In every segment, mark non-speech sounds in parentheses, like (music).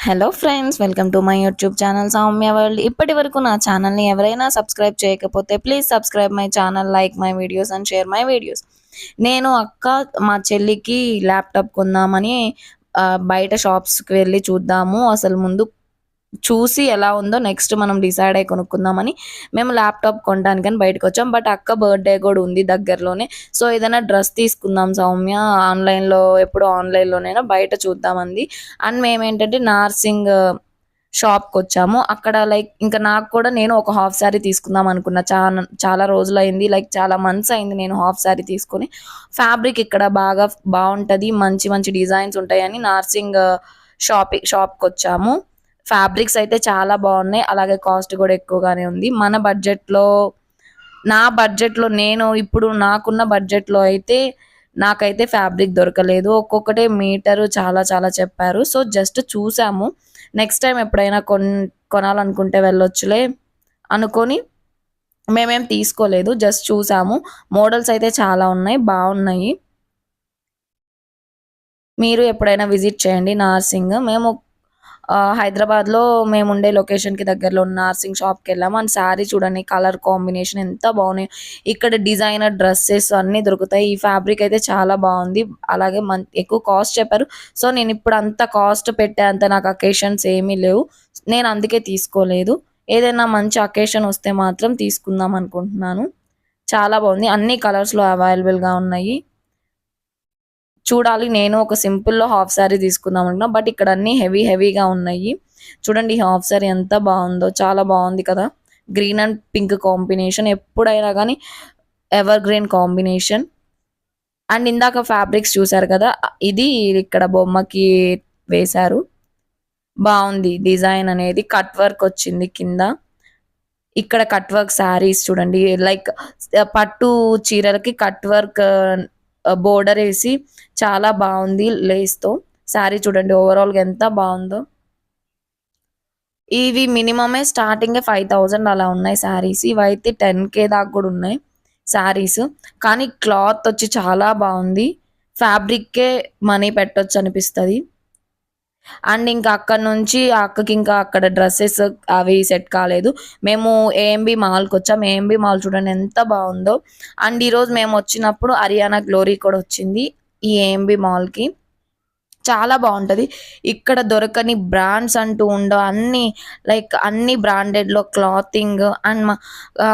Hello friends welcome to my YouTube channel Soumya world ఇప్పటి వరకు నా ఛానల్ని ఎవరైనా సబ్స్క్రైబ్ చేయకపోతే please subscribe my channel like my videos and share my videos నేను అక్క మా చెల్లికి ల్యాప్టాప్ కొందామని బయట షాప్స్కి వెళ్ళి చూద్దాము. అసలు ముందు చూసి ఎలా ఉందో నెక్స్ట్ మనం డిసైడ్ అయి కొనుక్కుందామని మేము ల్యాప్టాప్ కొనడానికని బయటకు వచ్చాం బట్ అక్క బర్త్డే కూడా ఉంది దగ్గరలోనే. సో ఏదైనా డ్రెస్ తీసుకుందాం సౌమ్య. ఆన్లైన్లో ఎప్పుడు ఆన్లైన్లోనైనా బయట చూద్దామంది. అండ్ మేము ఏంటంటే నార్సింగ్ షాప్కి వచ్చాము అక్కడ లైక్ ఇంకా నాకు కూడా నేను ఒక హాఫ్ శారీ తీసుకుందాం అనుకున్నా. చాలా చాలా రోజులు అయింది లైక్ చాలా మంత్స్ అయింది నేను హాఫ్ శారీ తీసుకొని. ఫ్యాబ్రిక్ ఇక్కడ బాగా బాగుంటుంది. మంచి మంచి డిజైన్స్ ఉంటాయని నార్సింగ్ షాప్ షాప్కి వచ్చాము ఫ్యాబ్రిక్స్ అయితే చాలా బాగున్నాయి. అలాగే కాస్ట్ కూడా ఎక్కువగానే ఉంది. మన బడ్జెట్లో నా బడ్జెట్లో నేను ఇప్పుడు నాకున్న బడ్జెట్లో అయితే నాకైతే ఫ్యాబ్రిక్ దొరకలేదు. ఒక్కొక్కటే మీటరు చాలా చాలా చెప్పారు. సో జస్ట్ చూసాము. నెక్స్ట్ టైం ఎప్పుడైనా కొన్ కొనాలనుకుంటే వెళ్ళొచ్చులే అనుకొని మేమేం తీసుకోలేదు. జస్ట్ చూసాము. మోడల్స్ అయితే చాలా ఉన్నాయి. బాగున్నాయి. మీరు ఎప్పుడైనా విజిట్ చేయండి నార్సింగ్. మేము హైదరాబాద్లో మేము ఉండే లొకేషన్కి దగ్గరలో ఉన్న నర్సింగ్ షాప్కి వెళ్ళాము. అండ్ శారీ చూడండి కలర్ కాంబినేషన్ ఎంత బాగున్నాయి. ఇక్కడ డిజైనర్ డ్రెస్సెస్ అన్నీ దొరుకుతాయి. ఈ ఫ్యాబ్రిక్ అయితే చాలా బాగుంది. అలాగే మన్ ఎక్కువ కాస్ట్ చెప్పారు. సో నేను ఇప్పుడు అంత కాస్ట్ పెట్టే అంత నాకు అకేషన్స్ ఏమీ లేవు. నేను అందుకే తీసుకోలేదు. ఏదైనా మంచి అకేషన్ వస్తే మాత్రం తీసుకుందాం అనుకుంటున్నాను. చాలా బాగుంది. అన్ని కలర్స్లో అవైలబుల్గా ఉన్నాయి. చూడాలి. నేను ఒక సింపుల్లో హాఫ్ శారీ తీసుకుందాం అనుకున్నా. బట్ ఇక్కడ అన్ని హెవీ హెవీగా ఉన్నాయి. చూడండి ఈ హాఫ్ శారీ ఎంత బాగుందో. చాలా బాగుంది కదా. Green and pink combination. ఎప్పుడైనా కానీ ఎవర్ గ్రీన్ కాంబినేషన్. అండ్ ఇందాక ఫ్యాబ్రిక్స్ చూసారు కదా. ఇది ఇక్కడ బొమ్మకి వేశారు. బాగుంది డిజైన్ అనేది. కట్ వర్క్ వచ్చింది కింద. ఇక్కడ కట్ వర్క్ శారీస్ చూడండి. లైక్ పట్టు చీరలకి కట్ వర్క్ బోర్డర్ వేసి చాలా బాగుంది లేస్తో శారీ చూడండి ఓవరాల్గా ఎంత బాగుందో. ఇవి మినిమమే స్టార్టింగే ఫైవ్ థౌజండ్ అలా ఉన్నాయి శారీస్ ఇవైతే టెన్ కే దాకా కూడా ఉన్నాయి శారీస్ కానీ క్లాత్ వచ్చి చాలా బాగుంది. ఫ్యాబ్రిక్కే మనీ పెట్టొచ్చు అనిపిస్తుంది. అండ్ ఇంకా అక్కడ నుంచి ఆ అక్కకి ఇంకా అక్కడ డ్రెస్సెస్ అవి సెట్ కాలేదు. మేము ఏఎంబి మాల్కి వచ్చాం. ఏఎంబి మాల్ చూడండి ఎంత బాగుందో. అండ్ ఈరోజు మేము వచ్చినప్పుడు హరియానా గ్లోరీ కూడా వచ్చింది ఈ ఏఎంబి మాల్కి. చాలా బాగుంటుంది. ఇక్కడ దొరకని బ్రాండ్స్ అంటూ ఉండవు. అన్ని లైక్ అన్ని బ్రాండెడ్లో క్లాతింగ్ అండ్ మా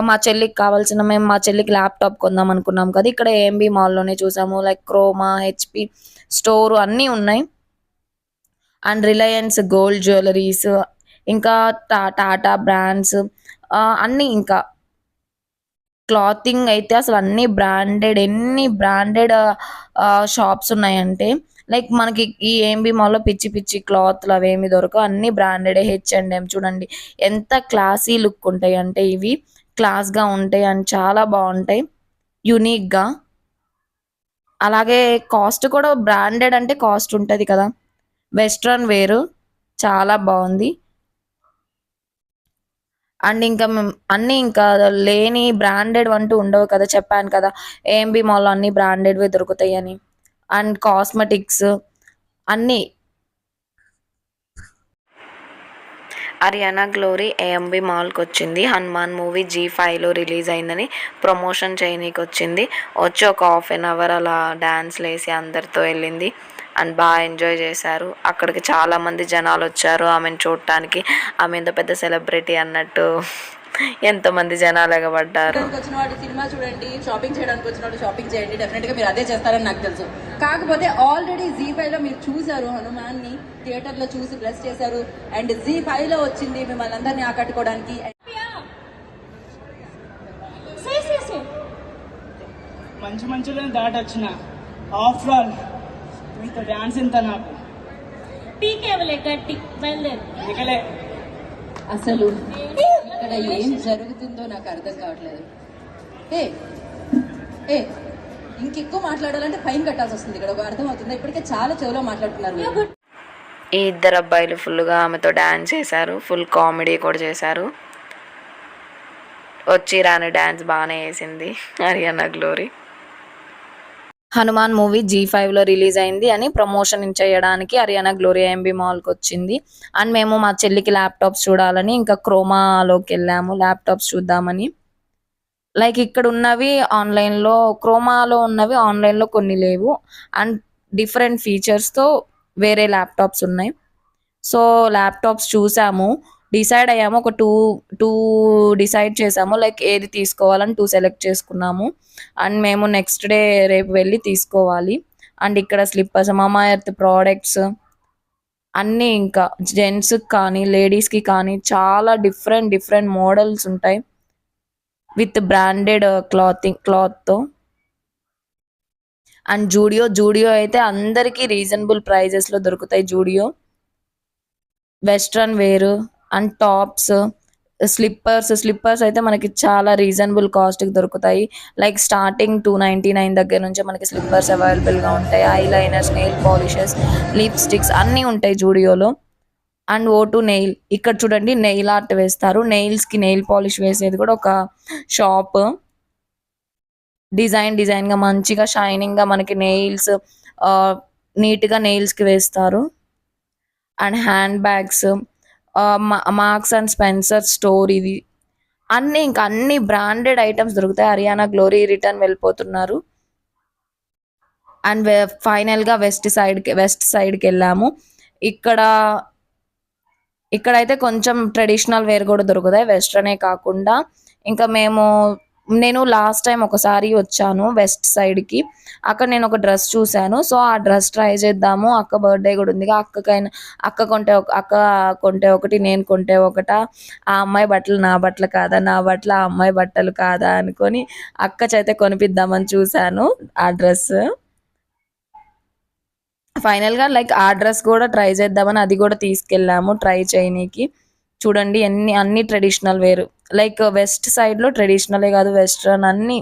మా చెల్లికి కావాల్సిన మేము మా చెల్లికి ల్యాప్టాప్ కొందాం అనుకున్నాం కదా. ఇక్కడ ఏఎంబి మాల్లోనే చూసాము. లైక్ క్రోమా హెచ్పి స్టోర్ అన్నీ ఉన్నాయి. అండ్ రిలయన్స్ గోల్డ్ జ్యువెలరీస్ ఇంకా టా టాటా బ్రాండ్స్ అన్నీ ఇంకా. క్లాతింగ్ అయితే అసలు అన్ని బ్రాండెడ్ ఎన్ని బ్రాండెడ్ షాప్స్ ఉన్నాయంటే లైక్ మనకి ఈ ఏంబి మాల్లో పిచ్చి పిచ్చి క్లాత్లు అవేమి దొరకవు. అన్ని బ్రాండెడ్ హెచ్ అండ్ ఎం చూడండి. ఎంత క్లాసీ లుక్ ఉంటాయి అంటే ఇవి. క్లాస్గా ఉంటాయి అండ్ చాలా బాగుంటాయి. యునిక్గా. అలాగే కాస్ట్ కూడా బ్రాండెడ్ అంటే కాస్ట్ ఉంటుంది కదా. వెస్ట్రన్ వేరు. చాలా బాగుంది. అండ్ ఇంకా మేము అన్నీ ఇంకా లేని బ్రాండెడ్ అంటూ ఉండవు కదా చెప్పాను కదా. ఏఎంబి మాల్లో అన్ని బ్రాండెడ్వి దొరుకుతాయి అని అండ్ కాస్మెటిక్స్ అన్నీ. హరియానా గ్లోరీ ఏఎంబి మాల్కి వచ్చింది. హనుమాన్ మూవీ జీ ఫైవ్లో రిలీజ్ అయిందని ప్రమోషన్ చేయనీకి వచ్చింది వచ్చి ఒక హాఫ్ అన్ అవర్ అలా డ్యాన్స్లు వేసి అందరితో వెళ్ళింది. అండ్ బాగా ఎంజాయ్ చేశారు. అక్కడికి చాలా మంది జనాలు వచ్చారు ఆమెను చూడటానికి. ఆమె ఎంత పెద్ద సెలబ్రిటీ అన్నట్టు ఎంతమంది జనాలు ఎగబడ్డారు. వచ్చిన వాడు సినిమా చూడండి షాపింగ్ చేయడానికి వచ్చిన వాడు షాపింగ్ చేయండి డెఫినెట్గా మీరు అదే చేస్తారని నాకు తెలుసు. కాకపోతే ఆల్రెడీ జీ ఫైవ్లో మీరు చూసారు హనుమాన్ని థియేటర్లో చూసి బ్లెస్ చేశారు. అండ్ జీ ఫైవ్లో వచ్చింది మిమ్మల్ని అందరినీ ఆకట్టుకోవడానికి. మంచి మంచిలో దాటొచ్చిన. ఆఫ్టర్ ఆల్ మీతో డాన్స్ ఇంత నాకు? పీకేవలే గట్టి బయలుదేరు అసలు ఇక్కడ ఏం జరుగుతుందో నాకు అర్థం కావట్లేదు. ఏ ఏ ఇంకెక్కువ మాట్లాడాలంటే ఫైన్ కట్టాల్సి వస్తుంది ఇక్కడ ఒక అర్థం అవుతుంది ఇప్పటికే చాలా చెవులో మాట్లాడుతున్నారు. ఈ ఇద్దరు అబ్బాయిలు ఫుల్గా ఆమెతో డ్యాన్స్ చేశారు ఫుల్ కామెడీ కూడా చేశారు. వచ్చి రాని డ్యాన్స్ బాగానే వేసింది Haryana Glory Hanuman movie Zee ఫైవ్లో రిలీజ్ అయింది అని ప్రమోషన్ చేయడానికి హర్యానా గ్లోరియా ఎంబీ మాల్కి వచ్చింది. అండ్ మేము మా చెల్లికి ల్యాప్టాప్స్ చూడాలని ఇంకా క్రోమాలోకి వెళ్ళాము. ల్యాప్టాప్స్ చూద్దామని. లైక్ ఇక్కడ ఉన్నవి ఆన్లైన్లో క్రోమాలో ఉన్నవి ఆన్లైన్లో కొన్ని లేవు. అండ్ డిఫరెంట్ ఫీచర్స్తో వేరే ల్యాప్టాప్స్ ఉన్నాయి. సో ల్యాప్టాప్స్ చూసాము. డిసైడ్ అయ్యాము. ఒక టూ టూ డిసైడ్ చేసాము. లైక్ ఏది తీసుకోవాలని టూ సెలెక్ట్ చేసుకున్నాము. అండ్ మేము నెక్స్ట్ డే రేపు వెళ్ళి తీసుకోవాలి. అండ్ ఇక్కడ స్లిప్పర్స్ మామా ఎర్త్ ప్రోడక్ట్స్ అన్నీ ఇంకా జెంట్స్కి కానీ లేడీస్కి కానీ చాలా డిఫరెంట్ డిఫరెంట్ మోడల్స్ ఉంటాయి. విత్ బ్రాండెడ్ క్లాతింగ్ క్లాత్తో. అండ్ జూడియో జూడియో అయితే అందరికీ రీజనబుల్ ప్రైజెస్లో దొరుకుతాయి Zudio. Western wear and tops slippers slippers అయితే మనకి చాలా రీజనబుల్ కాస్ట్కి దొరుకుతాయి. Like starting two ninety nine దగ్గర నుంచి మనకి స్లిప్పర్స్ అవైలబుల్గా ఉంటాయి. I liners nail polishes lipsticks అన్నీ ఉంటాయి జూడియోలో. అండ్ ఓ టు నెయిల్ ఇక్కడ చూడండి నెయిల్ ఆర్ట్ వేస్తారు. నెయిల్స్కి నెయిల్ పాలిష్ వేసేది కూడా ఒక షాప్. డిజైన్ డిజైన్గా మంచిగా షైనింగ్గా మనకి నెయిల్స్ నీట్గా నెయిల్స్కి వేస్తారు. And handbags marks and spencer store ఇది అన్ని ఇంకా అన్ని బ్రాండెడ్ ఐటమ్స్ దొరుకుతాయి. హర్యానా గ్లోరీ రిటర్న్ వెళ్ళిపోతున్నారు. అండ్ ఫైనల్గా వెస్ట్ సైడ్కి వెస్ట్ సైడ్కి వెళ్ళాము. ఇక్కడ ఇక్కడైతే కొంచెం ట్రెడిషనల్ వేర్ కూడా దొరుకుతాయి. వెస్ట్రనే కాకుండా. ఇంకా మేము నేను లాస్ట్ టైం ఒకసారి వచ్చాను వెస్ట్ సైడ్కి అక్కడ నేను ఒక డ్రెస్ చూశాను. సో ఆ డ్రెస్ ట్రై చేద్దాము. అక్క బర్త్డే కూడా ఉంది. అక్కకైనా అక్క కొంటే ఒక అక్క కొంటే ఒకటి నేను కొంటే ఒకట. ఆ అమ్మాయి బట్టలు నా బట్టలు కాదా? నా బట్టలు ఆ అమ్మాయి బట్టలు కాదా? అనుకొని అక్క చేతే కొనిపిద్దామని చూశాను ఆ డ్రెస్ ఫైనల్గా లైక్ ఆ డ్రెస్ కూడా ట్రై చేద్దామని అది కూడా తీసుకెళ్ళాము ట్రై చేయనీకి. చూడండి ఎన్ని అన్ని ట్రెడిషనల్ వేరు. లైక్ వెస్ట్ సైడ్లో ట్రెడిషనలే కాదు వెస్ట్రన్ అన్ని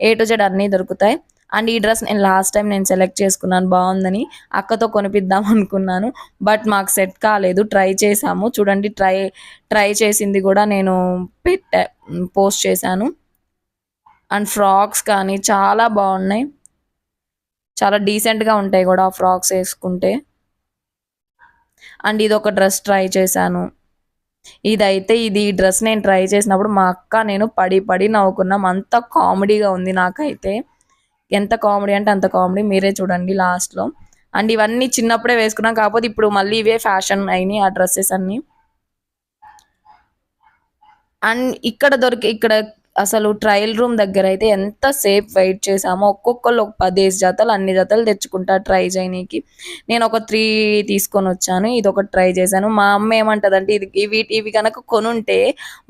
ఏ టు జెడ్ అన్నీ దొరుకుతాయి. అండ్ ఈ డ్రెస్ నేను లాస్ట్ టైం నేను సెలెక్ట్ చేసుకున్నాను బాగుందని అక్కతో కొనిపిద్దాం (laughs) అనుకున్నాను. బట్ మాకు సెట్ కాలేదు ట్రై చేసాము. చూడండి ట్రై ట్రై చేసింది కూడా నేను పెట్టా పోస్ట్ చేశాను. అండ్ ఫ్రాక్స్ కానీ చాలా బాగున్నాయి. చాలా డీసెంట్గా ఉంటాయి కూడా ఆ ఫ్రాక్స్ వేసుకుంటే. అండ్ ఇది ఒక డ్రెస్ ట్రై చేశాను. ఇదైతే ఇది ఈ డ్రెస్ నేను ట్రై చేసినప్పుడు మా అక్క నేను పడి పడి నవ్వుకున్నాం. అంత కామెడీగా ఉంది నాకైతే. ఎంత కామెడీ అంటే అంత కామెడీ. మీరే చూడండి లాస్ట్లో. అండ్ ఇవన్నీ చిన్నప్పుడే వేసుకున్నాం. కాకపోతే ఇప్పుడు మళ్ళీ ఇవే ఫ్యాషన్ అయినాయి ఆ డ్రెస్సెస్ అన్నీ. అండ్ ఇక్కడ దొరికి ఇక్కడ అసలు ట్రయల్ రూమ్ దగ్గర అయితే ఎంత సేఫ్ వెయిట్ చేసామో ఒక్కొక్కళ్ళు ఒక పదేసి జతలు అన్ని జతలు తెచ్చుకుంటా ట్రై చేయనీకి. నేను ఒక త్రీ తీసుకొని వచ్చాను ఇది ఒకటి ట్రై చేశాను. మా అమ్మ ఏమంటదంటే ఇది ఇవి ఇవి కనుక కొనుంటే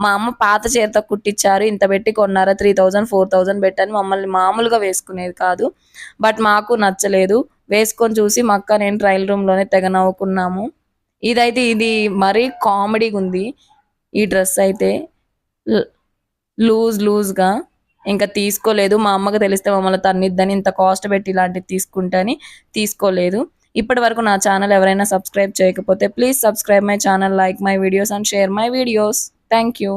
మా అమ్మ పాత చేత కుట్టించారు ఇంత పెట్టి కొన్నారా త్రీ థౌజండ్ ఫోర్ థౌజండ్ పెట్టని మమ్మల్ని మామూలుగా వేసుకునేది కాదు. బట్ మాకు నచ్చలేదు. వేసుకొని చూసి మా అక్క నేను ట్రయల్ రూమ్లోనే తెగ నవ్వుకున్నాము. ఇదైతే ఇది మరీ కామెడీగా ఉంది. ఈ డ్రెస్ అయితే. లూజ్ లూజ్గా ఇంకా తీసుకోలేదు. మా అమ్మకి తెలిస్తే మమ్మల్ని తన్నిద్దని ఇంత కాస్ట్ పెట్టి ఇలాంటివి తీసుకుంటని తీసుకోలేదు. ఇప్పటి వరకు నా ఛానల్ ఎవరైనా సబ్స్క్రైబ్ చేయకపోతే please subscribe my channel like my videos and share my videos. Thank you.